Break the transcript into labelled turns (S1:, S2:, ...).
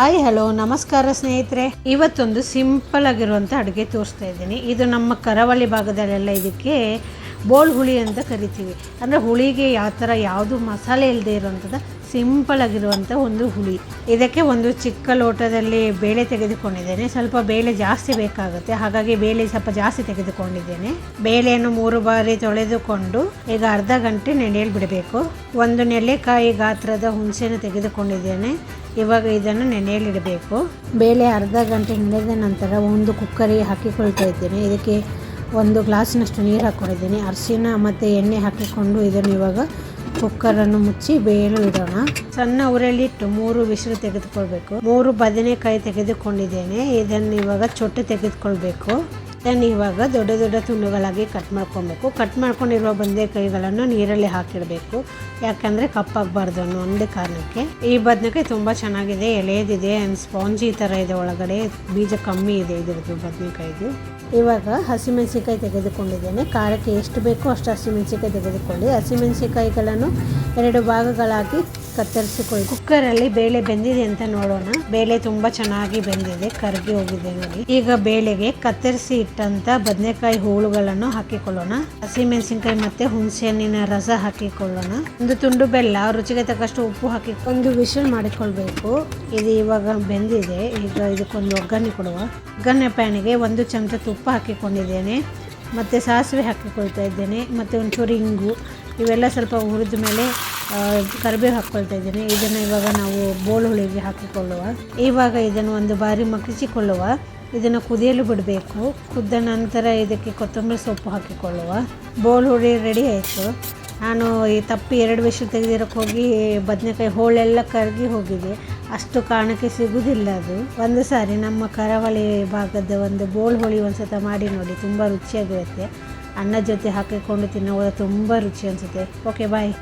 S1: Hi hello ನಮಸ್ಕಾರ ಸ್ನೇಹಿತರೆ. ಇವತ್ತೊಂದು ಸಿಂಪಲ್ ಆಗಿರುವಂಥ ಅಡುಗೆ ತೋರಿಸ್ತಾ ಇದ್ದೀನಿ. ಇದು ನಮ್ಮ ಕರಾವಳಿ ಭಾಗದಲ್ಲೆಲ್ಲ ಇದಕ್ಕೆ ಬೋಳ್ ಹುಳಿ ಅಂತ ಕರಿತೀವಿ. ಅಂದರೆ ಹುಳಿಗೆ ಯಾವ ಥರ ಯಾವುದು ಮಸಾಲೆ ಇಲ್ಲದೆ ಇರುವಂಥದ್ದು ಸಿಂಪಲ್ ಆಗಿರುವಂಥ ಒಂದು ಹುಳಿ. ಇದಕ್ಕೆ ಒಂದು ಚಿಕ್ಕ ಲೋಟದಲ್ಲಿ ಬೇಳೆ ತೆಗೆದುಕೊಂಡಿದ್ದೇನೆ. ಸ್ವಲ್ಪ ಬೇಳೆ ಜಾಸ್ತಿ ಬೇಕಾಗುತ್ತೆ. ಹಾಗಾಗಿ ಬೇಳೆ ಸ್ವಲ್ಪ ಜಾಸ್ತಿ ತೆಗೆದುಕೊಂಡಿದ್ದೇನೆ. ಬೇಳೆಯನ್ನು ಮೂರು ಬಾರಿ ತೊಳೆದುಕೊಂಡು ಈಗ ಅರ್ಧ ಗಂಟೆ ನೆನೆಯಲು ಬಿಡಬೇಕು. ಒಂದು ನೆಲೆಕಾಯಿ ಗಾತ್ರದ ಹುಣಸೆನ ತೆಗೆದುಕೊಂಡಿದ್ದೇನೆ. ಇವಾಗ ಇದನ್ನು ನೆನೆಯಲಿಡಬೇಕು ಬೇಳೆ ಅರ್ಧ ಗಂಟೆ ನೆನೆದ ನಂತರ ಒಂದು ಕುಕ್ಕರಿಗೆ ಹಾಕಿಕೊಳ್ತಾ ಇದ್ದೇನೆ. ಇದಕ್ಕೆ ಒಂದು ಗ್ಲಾಸಿನಷ್ಟು ನೀರು ಹಾಕ್ಕೊಂಡಿದ್ದೀನಿ. ಅರಿಶಿನ ಮತ್ತು ಎಣ್ಣೆ ಹಾಕಿಕೊಂಡು ಇದನ್ನು ಇವಾಗ ಕುಕ್ಕರನ್ನು ಮುಚ್ಚಿ ಬೇಯಲು ಇಡೋಣ. ಸಣ್ಣ ಉರಿಯಲ್ಲಿಟ್ಟು ಮೂರು ವಿಸಿಲು ತೆಗೆದುಕೊಳ್ಬೇಕು. ಮೂರು ಬದನೆಕಾಯಿ ತೆಗೆದುಕೊಂಡಿದ್ದೇನೆ. ಇದನ್ನು ಇವಾಗ ಚೊಟ್ಟು ತೆಗೆದುಕೊಳ್ಬೇಕು. ಇದನ್ನು ಇವಾಗ ದೊಡ್ಡ ದೊಡ್ಡ ತುಂಡುಗಳಾಗಿ ಕಟ್ ಮಾಡ್ಕೊಬೇಕು. ಕಟ್ ಮಾಡ್ಕೊಂಡಿರುವ ಬಂದೆಕಾಯಿಗಳನ್ನು ನೀರಲ್ಲಿ ಹಾಕಿಡಬೇಕು. ಯಾಕಂದರೆ ಕಪ್ಪಾಗಬಾರ್ದು ಅನ್ನೋ ಒಂದೇ ಕಾರಣಕ್ಕೆ. ಈ ಬದನೆಕಾಯಿ ತುಂಬ ಚೆನ್ನಾಗಿದೆ ಎಳೆಯದಿದೆ ಆ್ಯಂಡ್ ಸ್ಪಾಂಜಿ ಥರ ಇದೆ ಒಳಗಡೆ. ಬೀಜ ಕಮ್ಮಿ ಇದೆ ಇದರದ್ದು ಬದನೆಕಾಯಿದು. ಇವಾಗ ಹಸಿಮೆಣಸಿಕಾಯಿ ತೆಗೆದುಕೊಂಡಿದ್ದೇನೆ. ಖಾರಕ್ಕೆ ಎಷ್ಟು ಬೇಕೋ ಅಷ್ಟು ಹಸಿಮೆಣಸಿಕಾಯಿ ತೆಗೆದುಕೊಳ್ಳಿ. ಹಸಿಮೆಣಸಿಕಾಯಿಗಳನ್ನು ಎರಡು ಭಾಗಗಳಾಗಿ ಕತ್ತರಿಸಿಕೊಳ್ಳಿ. ಕುಕ್ಕರಲ್ಲಿ ಬೇಳೆ ಬೆಂದಿದೆ ಅಂತ ನೋಡೋಣ. ಬೇಳೆ ತುಂಬಾ ಚೆನ್ನಾಗಿ ಬೆಂದಿದೆ, ಕರಗಿ ಹೋಗಿದೆ ನೋಡಿ. ಈಗ ಬೇಳೆಗೆ ಕತ್ತರಿಸಿ ಇಟ್ಟಂತ ಬದನೆಕಾಯಿ ಹೋಳುಗಳನ್ನು ಹಾಕಿಕೊಳ್ಳೋಣ. ಹಸಿಮೆಣಸಿನಕಾಯಿ ಮತ್ತೆ ಹುಣಸೆಹಣ್ಣಿನ ರಸ ಹಾಕಿಕೊಳ್ಳೋಣ. ಒಂದು ತುಂಡು ಬೆಲ್ಲ, ರುಚಿಗೆ ತಕ್ಕಷ್ಟು ಉಪ್ಪು ಹಾಕಿ ಒಂದು ವಿಷಲ್ ಮಾಡಿಕೊಳ್ಬೇಕು. ಇದು ಇವಾಗ ಬೆಂದಿದೆ. ಈಗ ಇದಕ್ಕೊಂದು ಒಗ್ಗರಣೆ ಕೊಡುವ. ಒಗ್ಗರಣೆ ಪ್ಯಾನಿಗೆ ಒಂದು ಚಮಚ ತುಪ್ಪ ಹಾಕಿಕೊಂಡಿದ್ದೇನೆ. ಮತ್ತು ಸಾಸಿವೆ ಹಾಕಿಕೊಳ್ತಾ ಇದ್ದೇನೆ. ಮತ್ತು ಒಂಚೂರು ಇಂಗು ಇವೆಲ್ಲ ಸ್ವಲ್ಪ ಹುರಿದ ಮೇಲೆ ಕರಿಬೇವು ಹಾಕ್ಕೊಳ್ತಾ ಇದ್ದೀನಿ. ಇದನ್ನು ಇವಾಗ ನಾವು ಬೋಲ್ ಹುಳಿಗೆ ಹಾಕಿಕೊಳ್ಳುವ. ಇವಾಗ ಇದನ್ನು ಒಂದು ಬಾರಿ ಮಕ್ಕಿಸಿಕೊಳ್ಳುವ ಇದನ್ನು ಕುದಿಯಲು ಬಿಡಬೇಕು. ಕುದ್ದ ನಂತರ ಇದಕ್ಕೆ ಕೊತ್ತಂಬರಿ ಸೊಪ್ಪು ಹಾಕಿಕೊಳ್ಳುವ. ಬೋಲ್ ಹುಳಿ ರೆಡಿ ಆಯಿತು. ನಾನು ಈ ತಪ್ಪಿ ಎರಡು ವಿಷಲ್ ತೆಗೆದಿರೋಕ್ಕೆ ಹೋಗಿ ಬದನೆಕಾಯಿ ಹೋಳೆಲ್ಲ ಕರಗಿ ಹೋಗಿದೆ. ಅಷ್ಟು ಕಾರಣಕ್ಕೆ ಸಿಗುವುದಿಲ್ಲ ಅದು. ಒಂದು ಸಾರಿ ನಮ್ಮ ಕರಾವಳಿ ಭಾಗದ ಒಂದು ಬೋಳ್ ಹೋಳಿ ಒಂದು ಸತ ಮಾಡಿ ನೋಡಿ. ತುಂಬ ರುಚಿಯಾಗಿರುತ್ತೆ. ಅನ್ನ ಜೊತೆ ಹಾಕಿಕೊಂಡು ತಿನ್ನೋದು ತುಂಬ ರುಚಿ ಅನಿಸುತ್ತೆ. Okay bye